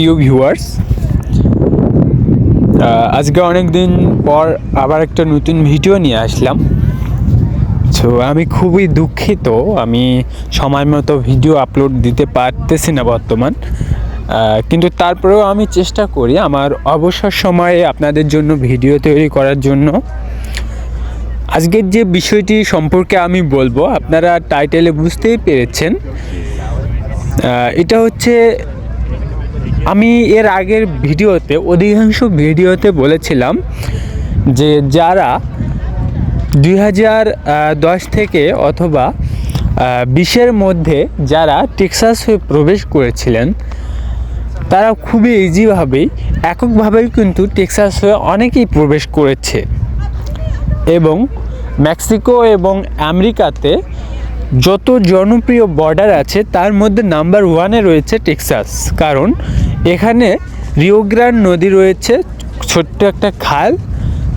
প্রিয় ভিউয়ার্স আজকে অনেক দিন পর আবার একটা নতুন ভিডিও নিয়ে আসলাম। তো আমি খুবই দুঃখিত, আমি সময় মতো ভিডিও আপলোড দিতে পারতেছি না বর্তমান। কিন্তু তারপরেও আমি চেষ্টা করি আমার অবসর সময়ে আপনাদের জন্য ভিডিও তৈরি করার জন্য। আজকের যে বিষয়টি সম্পর্কে আমি বলব, আপনারা টাইটেলে বুঝতেই পেরেছেন। এটা হচ্ছে আমি এর আগের ভিডিওতে, অধিকাংশ ভিডিওতে বলেছিলাম যে যারা দুই হাজার দশ থেকে অথবা বিশের মধ্যে যারা টেক্সাস হয়ে প্রবেশ করেছিলেন, তারা খুবই ইজিভাবেই এককভাবেই কিন্তু টেক্সাস হয়ে অনেকেই প্রবেশ করেছে। এবং মেক্সিকো এবং আমেরিকাতে যত জনপ্রিয় বর্ডার আছে, তার মধ্যে নাম্বার ওয়ানে রয়েছে টেক্সাস কারণ এখানে রিওগ্রান নদী রয়েছে, ছোট্ট একটা খাল,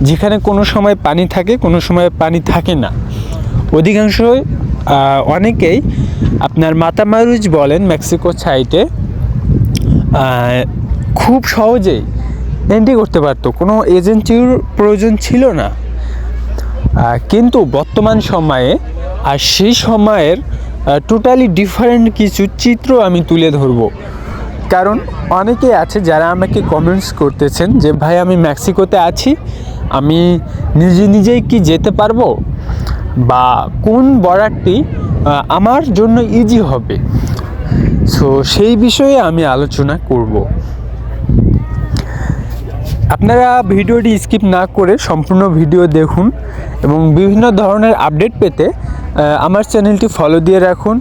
যেখানে কোনো সময় পানি থাকে, কোনো সময় পানি থাকে না। অধিকাংশ অনেকেই আপনার মাতামারুজ বলেন মেক্সিকো সাইটে খুব সহজেই এন্ট্রি করতে পারতো। কোনো এজেন্সির প্রয়োজন ছিল না। কিন্তু বর্তমান সময়ে আর সেই সময়ের টোটালি ডিফারেন্ট কিছু চিত্র আমি তুলে ধরব। কারণ অনেকে আছে যারা আমাকে কমেন্টস করতেছেন যে, ভাই, আমি মেক্সিকোতে আছি, আমি নিজে নিজেই কি যেতে পারব? বা কোন বর্ডারটি আমার জন্য ইজি হবে? সো সেই বিষয়ে আমি আলোচনা করব। আপনারা ভিডিওটি স্কিপ না করে সম্পূর্ণ ভিডিও দেখুন এবং বিভিন্ন ধরনের আপডেট পেতে আমার চ্যানেলটি ফলো দিয়ে রাখুন।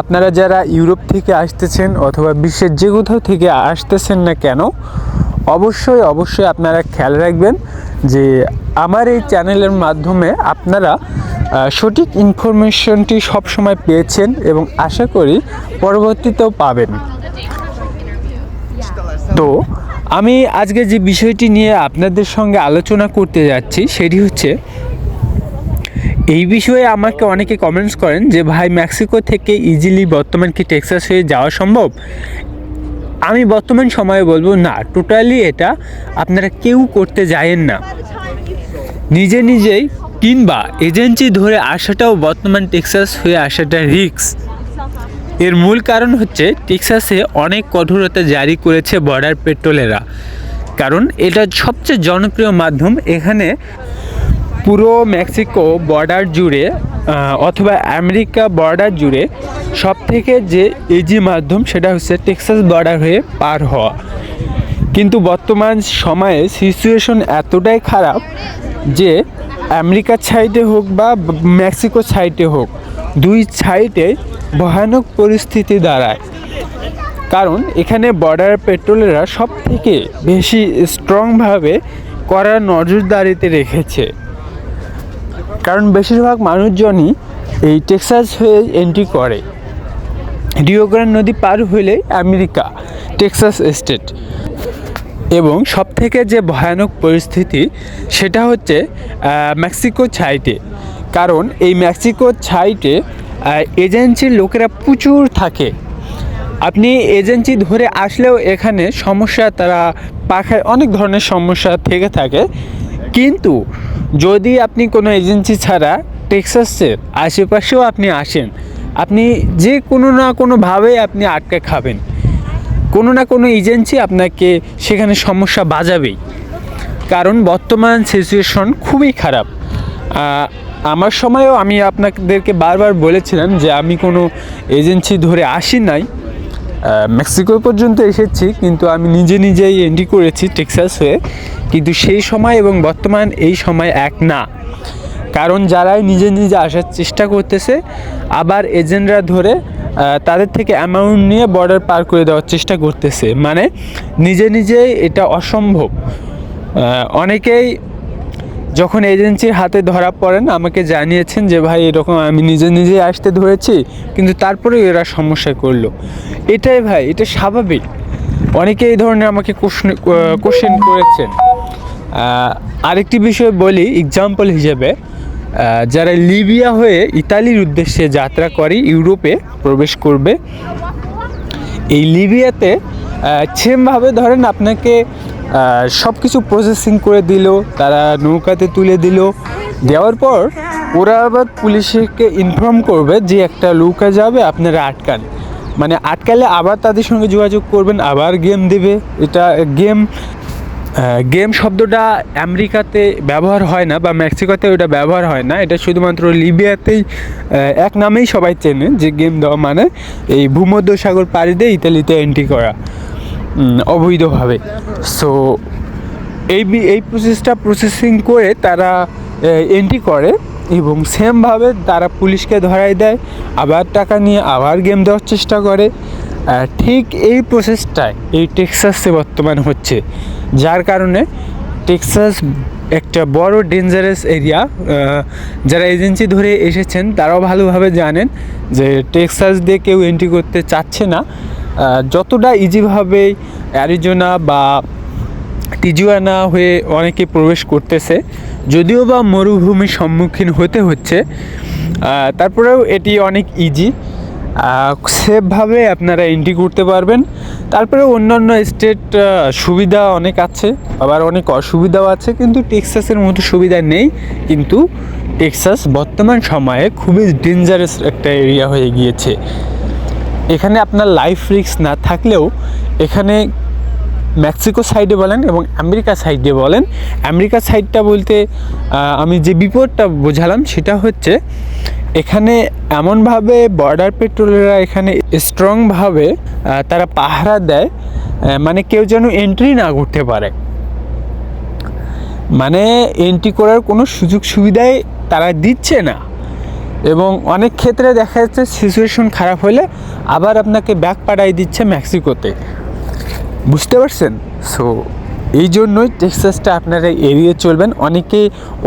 আপনারা যারা ইউরোপ থেকে আসতেছেন অথবা বিশ্বের যে কোথাও থেকে আসতেছেন না কেন, অবশ্যই অবশ্যই আপনারা খেয়াল রাখবেন যে আমার এই চ্যানেলের মাধ্যমে আপনারা সঠিক ইনফরমেশনটি সবসময় পেয়েছেন এবং আশা করি পরবর্তীতেও পাবেন। তো, আমি আজকে যে বিষয়টি নিয়ে আপনাদের সঙ্গে আলোচনা করতে যাচ্ছি, সেটি হচ্ছে এই বিষয়ে আমাকে অনেকে কমেন্টস করেন যে, ভাই, মেক্সিকো থেকে ইজিলি বর্তমান কি টেক্সাস হয়ে যাওয়া সম্ভব? আমি বর্তমান সময়ে বলব, না টোটালি এটা আপনারা কেউ করতে যায়েন না। নিজে নিজেই কিংবা এজেন্সি ধরে আসাটাও বর্তমান টেক্সাস হয়ে আসাটা রিস্ক এর মূল কারণ হচ্ছে, টেক্সাসে অনেক কঠোরতা জারি করেছে বর্ডার পেট্রোলেরা কারণ এটা সবচেয়ে জনপ্রিয় মাধ্যম। এখানে পুরো মেক্সিকো বর্ডার জুড়ে অথবা আমেরিকা বর্ডার জুড়ে সব থেকে যে ইজি মাধ্যম সেটা হচ্ছে টেক্সাস বর্ডার হয়ে পার হওয়া। কিন্তু বর্তমান সময়ে সিচুয়েশন এতটাই খারাপ যে আমেরিকার সাইডে হোক বা মেক্সিকো সাইডে হোক, দুই সাইডে ভয়ানক পরিস্থিতি দাঁড়ায়। কারণ এখানে বর্ডার পেট্রোলেরা সব থেকে বেশি স্ট্রংভাবে করা নজরদারিতে রেখেছে। কারণ বেশিরভাগ মানুষজনই এই টেক্সাস হয়ে এন্ট্রি করে। রিওগ্রান নদী পার হইলে আমেরিকা, টেক্সাস স্টেট। এবং সবথেকে যে ভয়ানক পরিস্থিতি, সেটা হচ্ছে মেক্সিকো ছাইটে। কারণ এই মেক্সিকো ছাইটে এজেন্সির লোকেরা প্রচুর থাকে। আপনি এজেন্সি ধরে আসলেও এখানে সমস্যা, তারা পাখায় অনেক ধরনের সমস্যা থেকে থাকে। কিন্তু যদি আপনি কোনো এজেন্সি ছাড়া টেক্সাসের আশেপাশেও আপনি আসেন, আপনি যে কোনো না কোনোভাবে আপনি আটকে খাবেন। কোনো না কোনো এজেন্সি আপনাকে সেখানে সমস্যা বাজাবেই। কারণ বর্তমান সিচুয়েশন খুবই খারাপ। আমার সময়ও আমি আপনাদেরকে বারবার বলেছিলাম যে আমি কোনো এজেন্সি ধরে আসি নাই। মেক্সিকো পর্যন্ত এসেছি, কিন্তু আমি নিজে নিজেই এন্ট্রি করেছি টেক্সাস হয়ে। কিন্তু সেই সময় এবং বর্তমান এই সময় এক না। কারণ যারাই নিজে নিজে আসার চেষ্টা করতেছে, আবার এজেন্টরা ধরে তাদের থেকে অ্যামাউন্ট নিয়ে বর্ডার পার করে দেওয়ার চেষ্টা করতেছে। মানে নিজে নিজেই এটা অসম্ভব। অনেকেই যখন এজেন্সির হাতে ধরা পড়েন, আমাকে জানিয়েছেন যে, ভাই, এরকম আমি নিজে নিজে আসতে ধরেছি, কিন্তু তারপরেও এরা সমস্যা করল এটাই ভাই, এটা স্বাভাবিক। অনেকে এই ধরনের আমাকে কোশ্চেন করেছেন। আরেকটি বিষয় বলি এক্সাম্পল হিসেবে যারা লিবিয়া হয়ে ইতালির উদ্দেশ্যে যাত্রা করে, ইউরোপে প্রবেশ করবে, এই লিবিয়াতে সেমভাবে ধরেন আপনাকে সব কিছু প্রসেসিং করে দিল, তারা নৌকাতে তুলে দিল। দেওয়ার পর ওরা আবার পুলিশকে ইনফর্ম করবে যে একটা নৌকা যাবে, আপনারা আটকান। মানে আটকালে আবার তাদের সঙ্গে যোগাযোগ করবেন, আবার গেম দেবে। এটা গেম গেম শব্দটা আমেরিকাতে ব্যবহার হয় না বা মেক্সিকোতে ওটা ব্যবহার হয় না। এটা শুধুমাত্র লিবিয়াতেই এক নামেই সবাই চেনে যে গেম দেওয়া মানে এই ভূমধ্যসাগর পাড়ি দিয়ে ইতালিতে এন্ট্রি করা। অবৈধভাবে। সো এই এই প্রসেসটা প্রসেসিং করে তারা এন্ট্রি করে এবং সেমভাবে তারা পুলিশকে ধরাই দেয়, আবার টাকা নিয়ে আবার গেম দেওয়ার চেষ্টা করে। ঠিক এই প্রসেসটাই এই টেক্সাসে বর্তমান হচ্ছে, যার কারণে টেক্সাস একটা বড় ডেঞ্জারাস এরিয়া যারা এজেন্সি ধরে এসেছেন, তারাও ভালোভাবে জানেন যে টেক্সাস দিয়ে কেউ এন্ট্রি করতে চাচ্ছে না। যতটা ইজিভাবে অ্যারিজোনা বা টিজুয়ানা হয়ে অনেকে প্রবেশ করতেছে, যদিও বা মরুভূমির সম্মুখীন হতে হচ্ছে তারপরেও এটি অনেক ইজি সেফভাবে আপনারা এন্ট্রি করতে পারবেন। তারপরে অন্যান্য স্টেট সুবিধা অনেক আছে, আবার অনেক অসুবিধাও আছে, কিন্তু টেক্সাসের মতো সুবিধা নেই, কিন্তু টেক্সাস বর্তমান সময়ে খুবই ডেঞ্জারাস একটা এরিয়া হয়ে গিয়েছে। এখানে আপনার লাইফ রিস্ক না থাকলেও এখানে মেক্সিকো সাইডে বলেন এবং আমেরিকা সাইডে বলেন আমেরিকা সাইডটা বলতে আমি যে বিপদটা বোঝালাম সেটা হচ্ছে এখানে এমনভাবে বর্ডার পেট্রোলেরা এখানে স্ট্রংভাবে তারা পাহারা দেয় মানে কেউ যেন এন্ট্রি না করতে পারে। মানে এন্ট্রি করার কোনো সুযোগ সুবিধাই তারা দিচ্ছে না। এবং অনেক ক্ষেত্রে দেখা যাচ্ছে সিচুয়েশন খারাপ হলে আবার আপনাকে ব্যাক পাঠাই দিচ্ছে মেক্সিকোতে বুঝতে পারছেন? সো এই জন্যই টেক্সাসটা আপনারা এড়িয়ে চলবেন। অনেকে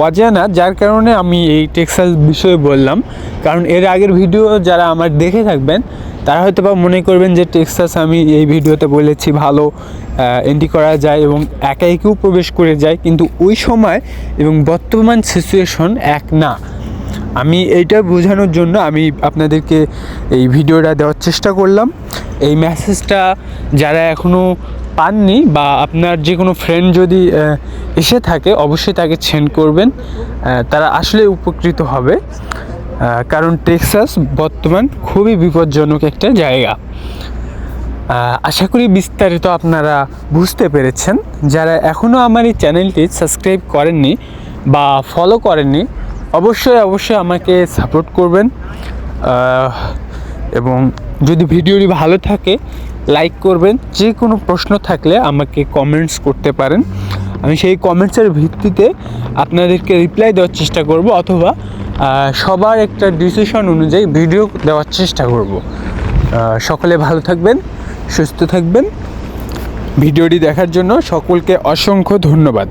অজানা, যার কারণে আমি এই টেক্সাস বিষয়ে বললাম। কারণ এর আগের ভিডিও যারা আমার দেখে থাকবেন, তারা হয়তো বা মনে করবেন যে টেক্সাস আমি এই ভিডিওতে বলেছি ভালো এন্ট্রি করা যায় এবং একা একেও প্রবেশ করে যায়। কিন্তু ওই সময় এবং বর্তমান সিচুয়েশন এক না। আমি এইটা বোঝানোর জন্য আমি আপনাদেরকে এই ভিডিওটা দেওয়ার চেষ্টা করলাম। এই মেসেজটা যারা এখনও পাননি বা আপনার যে কোনো ফ্রেন্ড যদি এসে থাকে, অবশ্যই তাকে সেন্ড করবেন। তারা আসলে উপকৃত হবে। কারণ টেক্সাস বর্তমান খুবই বিপজ্জনক একটা জায়গা। আশা করি বিস্তারিত আপনারা বুঝতে পেরেছেন। যারা এখনও আমার এই চ্যানেলটি সাবস্ক্রাইব করেননি বা ফলো করেননি অবশ্যই অবশ্যই আমাকে সাপোর্ট করবেন। এবং যদি ভিডিওটি ভালো থাকে লাইক করবেন। যে কোনো প্রশ্ন থাকলে আমাকে কমেন্টস করতে পারেন। আমি সেই কমেন্টসের ভিত্তিতে আপনাদেরকে রিপ্লাই দেওয়ার চেষ্টা করব অথবা সবার একটা ডিসিশন অনুযায়ী ভিডিও দেওয়ার চেষ্টা করব। সকলে ভালো থাকবেন, সুস্থ থাকবেন। ভিডিওটি দেখার জন্য সকলকে অসংখ্য ধন্যবাদ।